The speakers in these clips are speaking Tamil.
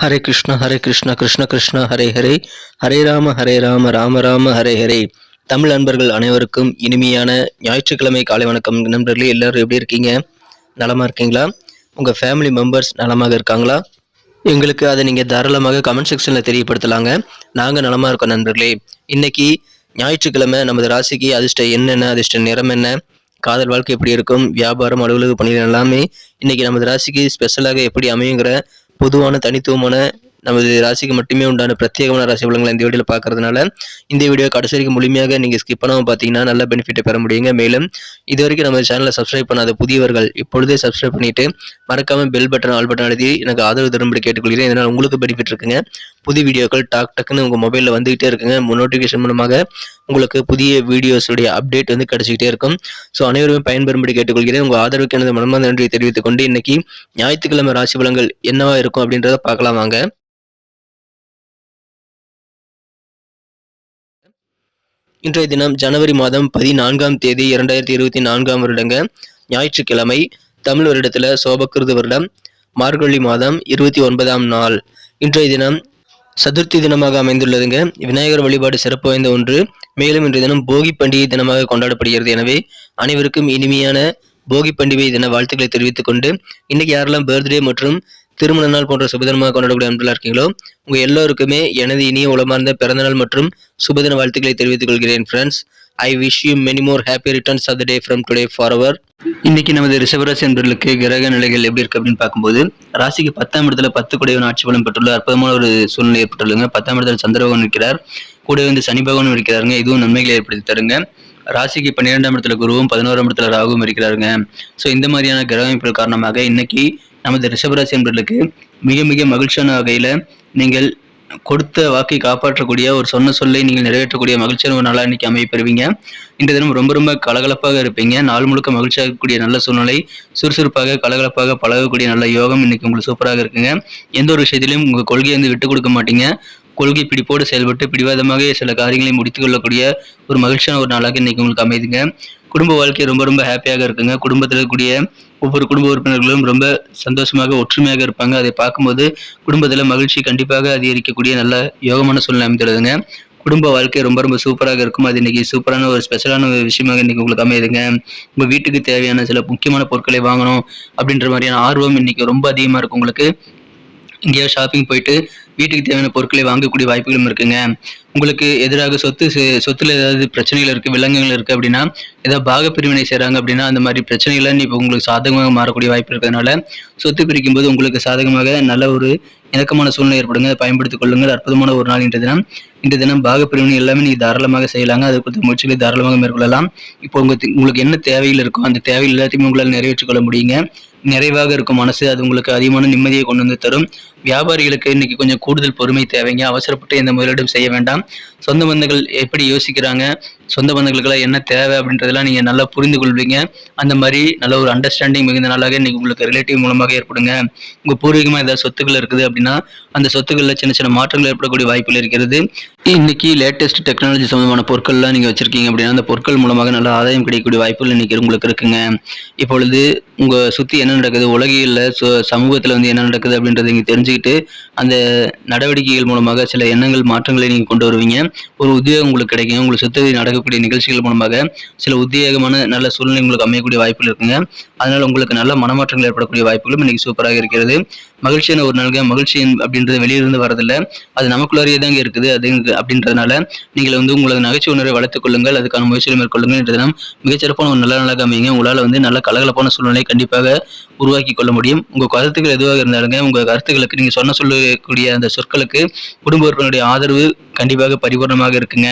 ஹரே கிருஷ்ண ஹரே கிருஷ்ண கிருஷ்ண கிருஷ்ண ஹரே ஹரே. ஹரே ராம ஹரே ராம ராம ராம ஹரே ஹரே. தமிழ் நண்பர்கள் அனைவருக்கும் இனிமையான ஞாயிற்றுக்கிழமை காலை வணக்கம். நண்பர்களே எல்லாரும் எப்படி இருக்கீங்க? நலமாக இருக்கீங்களா? உங்கள் ஃபேமிலி மெம்பர்ஸ் நலமாக இருக்காங்களா? எங்களுக்கு அதை நீங்கள் தாராளமாக கமெண்ட் செக்ஷனில் தெரியப்படுத்தலாங்க. நாங்கள் நலமாக இருக்கோம் நண்பர்களே. இன்னைக்கு ஞாயிற்றுக்கிழமை நமது ராசிக்கு அதிர்ஷ்ட என்னென்ன அதிர்ஷ்ட நிறம் என்ன காதல் வாழ்க்கை எப்படி இருக்கும் வியாபாரம் அலுவலக பணிகள் எல்லாமே இன்னைக்கு நமது ராசிக்கு ஸ்பெஷலாக எப்படி அமையுங்கிற பொதுவான தனித்துவமான நமது ராசிக்கு மட்டுமே உண்டான பிரத்யேகமான ராசி பலன்களை இந்த வீடியோவில் பார்க்கறதுனால இந்த வீடியோ கடைசி வரைக்கும் முழுமையாக நீங்கள் ஸ்கிப் பண்ணாமல் பார்த்தீங்கன்னா நல்ல பெனிஃபிட்டை பெற முடியுங்க. மேலும் இது வரைக்கும் நம்ம சேனலை சப்ஸ்கிரைப் பண்ணாத புதியவர்கள் இப்பொழுதே சப்ஸ்கிரைப் பண்ணிட்டு மறக்காமல் பெல் பட்டன் ஆல் பட்டன் எழுதி எனக்கு ஆதரவு தரும்படி கேட்டுக்கொள்கிறேன். இதனால் உங்களுக்கு பெனிஃபிட் இருக்குங்க. புது வீடியோக்கள் டாக் டக்குன்னு உங்கள் மொபைலில் வந்துகிட்டே இருக்குங்க. நோட்டிஃபிகேஷன் மூலமாக உங்களுக்கு புதிய வீடியோஸுடைய அப்டேட் வந்து கிடைச்சிக்கிட்டே இருக்கும். ஸோ அனைவருமே பயன்பெறும்படி கேட்டுக்கொள்கிறேன். உங்கள் ஆதரவுக்கு எனது மனமார்ந்த நன்றியை தெரிவித்துக் கொண்டு இன்னைக்கு ஞாயிற்றுக்கிழமை ராசி பலங்கள் என்னவா இருக்கும் அப்படின்றத பார்க்கலாம் வாங்க. இன்றைய தினம் ஜனவரி மாதம் பதினான்காம் தேதி இரண்டாயிரத்தி இருபத்தி நான்காம் வருடங்க. ஞாயிற்றுக்கிழமை தமிழ் வருடத்தில் சோபக்கிருது வருடம். மார்கழி மாதம் இருபத்தி ஒன்பதாம் நாள். இன்றைய தினம் சதுர்த்தி தினமாக அமைந்துள்ளதுங்க. விநாயகர் வழிபாடு சிறப்பு வாய்ந்த ஒன்று. மேலும் இன்றைய தினம் போகி பண்டிகை தினமாக கொண்டாடப்படுகிறது. எனவே அனைவருக்கும் இனிமையான போகி பண்டிகை தின வாழ்த்துக்களை தெரிவித்துக் கொண்டு இன்னைக்கு யாரெல்லாம் பர்த்டே மற்றும் திருமண நாள் போன்ற சுபதினமாக கொண்டாடக்கூடிய அன்பெல்லாம் இருக்கீங்களோ உங்க எல்லோருக்குமே எனது இனிய உளமார்ந்த பிறந்தநாள் மற்றும் சுபதின வாழ்த்துக்களை தெரிவித்துக் கொள்கிறேன் friends I wish you many more happy returns of the day from today forward இன்னைக்கு நமது ரிஷபராசி என்பர்களுக்கு கிரக நிலைகள் எப்படி இருக்கு அப்படின்னு பார்க்கும்போது ராசிக்கு பத்தாம் இடத்துல பத்து குடையவன் ஆட்சி பலம் பெற்றுள்ள அற்புதமான ஒரு சூழ்நிலை ஏற்பட்டுள்ளங்க பத்தாம் இடத்துல சந்திர பகவான் இருக்கிறார். கூட வந்து சனி பகவானும் இருக்கிறாருங்க. இதுவும் நன்மைகளை ஏற்படுத்தி தருங்க. ராசிக்கு பன்னிரெண்டாம் இடத்துல குருவும் பதினோராம் இடத்துல ராகுவும் இருக்கிறாருங்க. ஸோ இந்த மாதிரியான கிரக அமைப்புகள் காரணமாக இன்னைக்கு நமது ரிஷபராசி என்பர்களுக்கு மிக மிக மகிழ்ச்சியான வகையில் நீங்கள் கொடுத்த வாக்கை காப்பாற்றக்கூடிய ஒரு சொன்ன சொல்லை நீங்கள் நிறைவேற்றக்கூடிய மகிழ்ச்சியான ஒரு நாளாக இன்னைக்கு அமைப்பெறுவீங்க இன்றைய இந்த தினம் ரொம்ப ரொம்ப கலகலப்பாக இருப்பீங்க. நாள் முழுக்க மகிழ்ச்சியாக இருக்கக்கூடிய நல்ல சூழ்நிலை சுறுசுறுப்பாக கலகலப்பாக பழகக்கூடிய நல்ல யோகம் இன்னைக்கு உங்களுக்கு சூப்பராக இருக்குங்க. எந்த ஒரு விஷயத்திலையும் உங்கள் கொள்கையை வந்து விட்டு கொடுக்க மாட்டீங்க. கொள்கை பிடிப்போடு செயல்பட்டு பிடிவாதமாக சில காரியங்களை முடித்துக் கொள்ளக்கூடிய ஒரு மகிழ்ச்சியான ஒரு நாளாக இன்னைக்கு உங்களுக்கு அமைதுங்க. குடும்ப வாழ்க்கை ரொம்ப ரொம்ப ஹாப்பியாக இருக்குங்க. குடும்பத்தில் இருக்கக்கூடிய ஒவ்வொரு குடும்ப உறுப்பினர்களும் ரொம்ப சந்தோஷமாக ஒற்றுமையாக இருப்பாங்க. அதை பார்க்கும்போது குடும்பத்தில் மகிழ்ச்சி கண்டிப்பாக அதிகரிக்கக்கூடிய நல்ல யோகமான சூழ்நிலை அமைந்துள்ளதுங்க குடும்ப வாழ்க்கை ரொம்ப ரொம்ப சூப்பராக இருக்கும். அது இன்னைக்கு சூப்பரான ஒரு ஸ்பெஷலான ஒரு விஷயமாக இன்னைக்கு உங்களுக்கு அமையுதுங்க. உங்கள் வீட்டுக்கு தேவையான சில முக்கியமான பொருட்களை வாங்கணும் அப்படின்ற மாதிரியான ஆர்வம் இன்னைக்கு ரொம்ப அதிகமாக இருக்கும் உங்களுக்கு. இங்கேயோ ஷாப்பிங் போயிட்டு வீட்டுக்கு தேவையான பொருட்களை வாங்கக்கூடிய வாய்ப்புகளும் இருக்குங்க. உங்களுக்கு எதிராக சொத்து சொத்துல ஏதாவது பிரச்சனைகள் இருக்கு விலங்குகள் இருக்கு அப்படின்னா ஏதாவது பாக பிரிவினை செய்கிறாங்க அப்படின்னா அந்த மாதிரி பிரச்சனைகள் இப்போ உங்களுக்கு சாதகமாக மாறக்கூடிய வாய்ப்பு இருக்கிறதுனால சொத்து பிரிக்கும் போது உங்களுக்கு சாதகமாக நல்ல ஒரு இணக்கமான சூழ்நிலை ஏற்படுங்க. அதை பயன்படுத்திக் கொள்ளுங்கள். அற்புதமான ஒரு நாள் இன்றைய தினம். இந்த தினம் பாக பிரிவினை எல்லாமே நீங்க தாராளமாக செய்யலாங்க. அது குறித்த முயற்சிகளை தாராளமாக மேற்கொள்ளலாம். இப்போ உங்களுக்கு உங்களுக்கு என்ன தேவைகள் இருக்கோ அந்த தேவைகள் எல்லாத்தையுமே உங்களால் நிறைவேற்றிக் கொள்ள முடியுங்க. நிறைவாக இருக்கும் மனசு. அது உங்களுக்கு அதிகமான நிம்மதியை கொண்டு வந்து தரும். வியாபாரிகளுக்கு இன்னைக்கு கொஞ்சம் கூடுதல் பொறுமை தேவைங்க. அவசரப்பட்டு எந்த முதலீடும் செய்ய வேண்டாம். சொந்த பந்தங்கள் எப்படி யோசிக்கிறாங்க? சொந்த பந்தங்களுக்கெல்லாம் என்ன தேவை அப்படின்றதெல்லாம் நீங்கள் நல்லா புரிந்து கொள்வீங்க அந்த மாதிரி நல்ல ஒரு அண்டர்ஸ்டாண்டிங் மிகுந்த நாளாக இன்றைக்கி உங்களுக்கு ரிலேட்டிவ் மூலமாக ஏற்படுங்க. உங்கள் பூர்வீகமாக ஏதாவது சொத்துக்கள் இருக்குது அப்படின்னா அந்த சொத்துக்களில் சின்ன சின்ன மாற்றங்கள் ஏற்படக்கூடிய வாய்ப்புகள் இருக்கிறது. இன்னைக்கு லேட்டஸ்ட் டெக்னாலஜி சம்மந்தமான பொருட்கள்லாம் நீங்கள் வச்சுருக்கீங்க அப்படின்னா அந்த பொருட்கள் மூலமாக நல்ல ஆதாயம் கிடைக்கக்கூடிய வாய்ப்புகள் இன்னைக்கு உங்களுக்கு இருக்குங்க. இப்பொழுது உங்கள் சுற்றி என்ன நடக்குது உலகியலில் சமூகத்தில் வந்து என்ன நடக்குது அப்படின்றத நீங்கள் தெரிஞ்சுக்கிட்டு அந்த நடவடிக்கைகள் மூலமாக சில எண்ணங்கள் மாற்றங்களை நீங்கள் கொண்டு வருவீங்க. ஒரு உத்தியோகம் உங்களுக்கு கிடைக்கும். உங்களுக்கு சுற்றி நடக்கக்கூடிய நிகழ்ச்சிகள் மூலமாக சில உத்தியோகமான நல்ல சூழ்நிலை உங்களுக்கு அமையக்கூடிய வாய்ப்புகள் இருக்குங்க. அதனால உங்களுக்கு நல்ல மனமாற்றங்கள் ஏற்படக்கூடிய வாய்ப்புகளும் இன்னைக்கு சூப்பராக இருக்கிறது. மகிழ்ச்சியான ஒரு நாளுங்க. மகிழ்ச்சி அப்படின்றது வெளியிருந்து வரதில்லை அது நமக்குள்ளாரியே தாங்க இருக்குது. அது அப்படின்றதுனால நீங்கள் வந்து உங்களது நகைச்சுவை உணர்வை வளர்த்துக் கொள்ளுங்கள். அதுக்கான முயற்சிகளை மேற்கொள்ளுங்கள். என்ற தினம் மிகச்சிறப்பான ஒரு நல்ல நாளாக அமைங்க உங்களால் வந்து நல்ல கலகலப்பான சூழ்நிலை கண்டிப்பாக உருவாக்கி கொள்ள முடியும். உங்கள் கருத்துக்கள் எதுவாக இருந்தாலுங்க உங்கள் கருத்துக்களுக்கு நீங்கள் சொன்ன சொல்லக்கூடிய அந்த சொற்களுக்கு குடும்ப உறுப்பினருடைய ஆதரவு கண்டிப்பாக பரிபூர்ணமாக இருக்குங்க.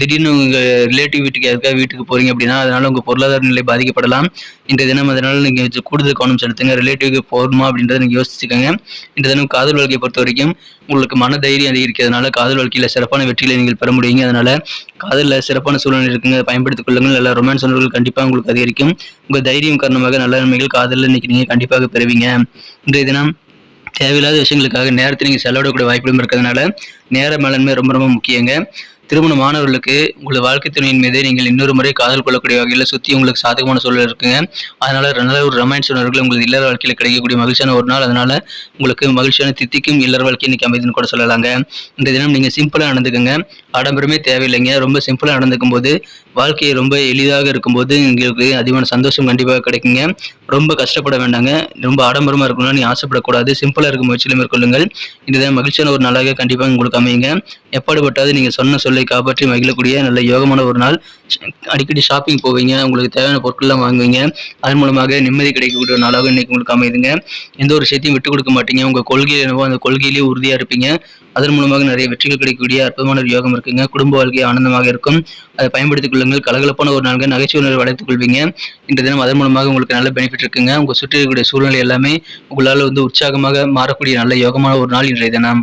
திடீர்னு உங்கள் ரிலேட்டிவ் வீட்டுக்கு எதுக்காக வீட்டுக்கு போகிறீங்க அப்படின்னா அதனால் உங்கள் பொருளாதார நிலை பாதிக்கப்படலாம். இந்த தினம் அதனால் நீங்கள் கூடுதல் கவனம் செலுத்துங்க. ரிலேட்டிவ்க்கு போகணுமா அப்படின்றத நீங்கள் யோசிச்சுக்கோங்க. இந்த தினம் காதல் வாழ்க்கையை பொறுத்த வரைக்கும் உங்களுக்கு மன தைரியம் அதிகரிக்கிறதுனால காதல் வாழ்க்கையில் சிறப்பான வெற்றிகளை நீங்கள் பெற முடியுங்க. அதனால் காதலில் சிறப்பான சூழ்நிலை இருக்குங்க. பயன்படுத்திக் கொள்ளுங்கள். நல்ல ரொமான்ஸ் உணர்வுகள் கண்டிப்பாக உங்களுக்கு அதிகரிக்கும். உங்கள் தைரியம் காரணமாக நல்ல நன்மைகள் காதலில் இன்னைக்கு நீங்கள் கண்டிப்பாக பெறுவீங்க. இன்றைய தினம் தேவையில்லாத விஷயங்களுக்காக நேரத்தை நீங்கள் செலவிடக்கூடிய வாய்ப்புகளும் இருக்கிறதுனால நேர மேலாண்மை ரொம்ப ரொம்ப முக்கியங்க. திருமண மாணவர்களுக்கு உங்கள் வாழ்க்கை துணையின் மீது நீங்கள் இன்னொரு முறை காதல் கொள்ளக்கூடிய வகையில் சுற்றி உங்களுக்கு சாதகமான சூழல் இருக்குங்க. அதனால நல்ல ஒரு ரொமான்ஸ் உணர்வுகள் உங்களுக்கு இல்லற வாழ்க்கையில் கிடைக்கக்கூடிய மகிழ்ச்சியான ஒரு நாள். அதனால உங்களுக்கு மகிழ்ச்சியான தித்திக்கும் இல்லற வாழ்க்கை இன்னைக்கு அமைதுன்னு கூட சொல்லலாங்க. இந்த தினம் நீங்கள் சிம்பிளாக நடந்துக்குங்க. ஆடம்பரமே தேவையில்லைங்க. ரொம்ப சிம்பிளாக நடந்துக்கும் போது வாழ்க்கையை ரொம்ப எளிதாக இருக்கும்போது எங்களுக்கு அதிகமான சந்தோஷம் கண்டிப்பாக கிடைக்குங்க. ரொம்ப கஷ்டப்பட வேண்டாங்க. ரொம்ப ஆடம்பரமாக இருக்கணும்னு நீ ஆசைப்படக்கூடாது. சிம்பிளாக இருக்கும் முயற்சியில் மேற்கொள்ளுங்கள். இந்த மகிழ்ச்சியான ஒரு நாளாக கண்டிப்பாக உங்களுக்கு அமையுங்க. எப்பாடுபட்டாவது நீங்கள் சொன்ன சொல்லை காப்பாற்றி மகிழக்கூடிய நல்ல யோகமான ஒரு நாள். அடிக்கடி ஷாப்பிங் போவீங்க உங்களுக்கு தேவையான பொருட்கள்லாம் வாங்குவீங்க. அதன் மூலமாக நிம்மதி கிடைக்கக்கூடிய ஒரு நாளாக இன்னைக்கு உங்களுக்கு அமையுதுங்க. எந்த ஒரு விஷயத்தையும் விட்டு கொடுக்க மாட்டீங்க. உங்கள் கொள்கை என்னவோ அந்த கொள்கையிலேயே உறுதியாக இருப்பீங்க. அதன் மூலமாக நிறைய வெற்றிகள் கிடைக்கக்கூடிய அற்புதமான ஒரு யோகம் இருக்குங்க. குடும்ப வாழ்க்கை ஆனந்தமாக இருக்கும். அதை பயன்படுத்திக் கொள்ளுங்கள். கலகலப்பான ஒரு நாள்கள் நகைச்சுவை உணர்வை வளர்த்துக் கொள்வீங்க. இந்த தினம் அதன் மூலமாக உங்களுக்கு நல்ல பெனிஃபிட் இருக்குங்க. உங்கள் சுற்றி இருக்கக்கூடிய சூழ்நிலை எல்லாமே உங்களால் வந்து உற்சாகமாக மாறக்கூடிய நல்ல யோகமான ஒரு நாள் இன்றைய தினம்.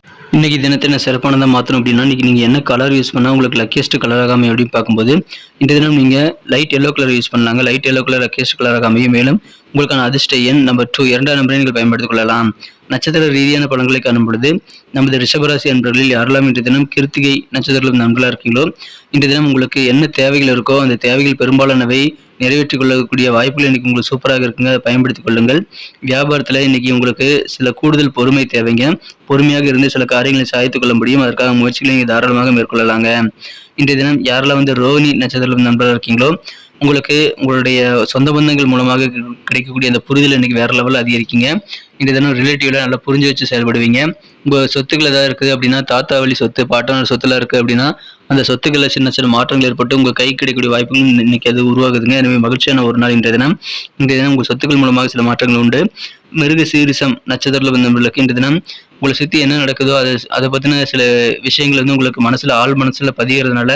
இன்றைக்கி தினத்தை நான் சிறப்பானதாக மாற்றணும் அப்படின்னா இன்னைக்கு நீங்கள் என்ன கலர் யூஸ் பண்ணால் உங்களுக்கு லக்கியஸ்ட் கலராக அமையும் அப்படின்னு பார்க்கும்போது இந்த தினம் நீங்கள் லைட் எல்லோ கலர் யூஸ் பண்ணலாங்க. லைட் எல்லோ கலர் லக்கியஸ்ட் கலராக அமையும் மேலும் உங்களுக்கான அதிர்ஷ்ட எண் நம்பர் டூ இரண்டாம் நம்பரை நீங்கள் பயன்படுத்திக் கொள்ளலாம். நட்சத்திர ரீதியான பலன்களை காணும் பொழுது நமது ரிஷபராசி அன்பர்களில் யாரெல்லாம் இன்றைய தினம் கிருத்திகை நட்சத்திரம் நண்பர்களாக இருக்கீங்களோ இன்றைய தினம் உங்களுக்கு என்ன தேவைகள் இருக்கோ அந்த தேவைகள் பெரும்பாலானவை நிறைவேற்றிக் கொள்ளக்கூடிய வாய்ப்புகள் இன்னைக்கு உங்களுக்கு சூப்பராக இருக்குங்க. அதை பயன்படுத்திக் கொள்ளுங்கள். வியாபாரத்தில் இன்னைக்கு உங்களுக்கு சில கூடுதல் பொறுமை தேவைங்க. பொறுமையாக இருந்து சில காரியங்களை சாய்த்துக் கொள்ள முடியும். அதற்காக முயற்சிகளை நீங்கள் தாராளமாக மேற்கொள்ளலாங்க. இன்றைய தினம் யாரெல்லாம் வந்து ரோஹிணி நட்சத்திரம் நண்பராக இருக்கீங்களோ உங்களுக்கு உங்களுடைய சொந்த பந்தங்கள் மூலமாக கிடைக்கக்கூடிய அந்த புரிதல் இன்னைக்கு வேற லெவலில் அதிகரிக்கீங்க. இந்த தினம் ரிலேட்டிவ்ல நல்லா புரிஞ்சு வச்சு செயல்படுவீங்க. உங்கள் சொத்துக்கள் ஏதாவது இருக்குது அப்படின்னா தாத்தா வழி சொத்து பாட்டனார் சொத்துல இருக்குது அப்படின்னா அந்த சொத்துக்களில் சின்ன சின்ன மாற்றங்கள் ஏற்பட்டு உங்கள் கை கிடைக்கக்கூடிய வாய்ப்புகள் இன்னைக்கு அது உருவாகுதுங்க. எனவே மகிழ்ச்சியான ஒரு நாள் இன்றைய தினம். இன்றைய தினம் உங்கள் சொத்துக்கள் மூலமாக சில மாற்றங்கள் உண்டு. மிருக சீரிசம் நட்சத்திரத்தில் வந்தவர்களுக்கு இன்றைய தினம் உங்களை சுற்றி என்ன நடக்குதோ அதை அதை பற்றின சில விஷயங்கள் வந்து உங்களுக்கு மனசில் ஆள் மனசில் பதிகிறதுனால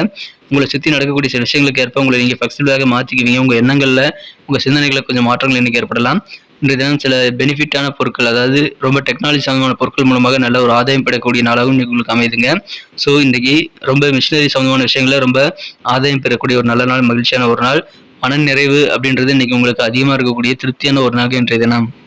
உங்களை சுற்றி நடக்கக்கூடிய சில விஷயங்களுக்கு ஏற்ப உங்களை நீங்கள் ஃப்ளெக்சிபிளாக மாற்றிக்குவீங்க உங்கள் எண்ணங்களில் உங்கள் சிந்தனைகளில் கொஞ்சம் மாற்றங்கள் இன்றைக்கி ஏற்படலாம். இன்றைய தினம் சில பெனிஃபிட்டான பொருட்கள் அதாவது ரொம்ப டெக்னாலஜி சம்மந்தமான பொருட்கள் மூலமாக நல்ல ஒரு ஆதாயம் பெறக்கூடிய நாளாகவும் இன்றைக்கி உங்களுக்கு அமையுதுங்க. ஸோ இன்றைக்கி ரொம்ப மிஷினரி சம்மந்தமான விஷயங்கள ரொம்ப ஆதாயம் பெறக்கூடிய ஒரு நல்ல நாள் மகிழ்ச்சியான ஒரு நாள் மன நிறைவு அப்படின்றது இன்னைக்கு உங்களுக்கு அதிகமாக இருக்கக்கூடிய திருப்தியான ஒரு நாள் இன்றைய தினம்.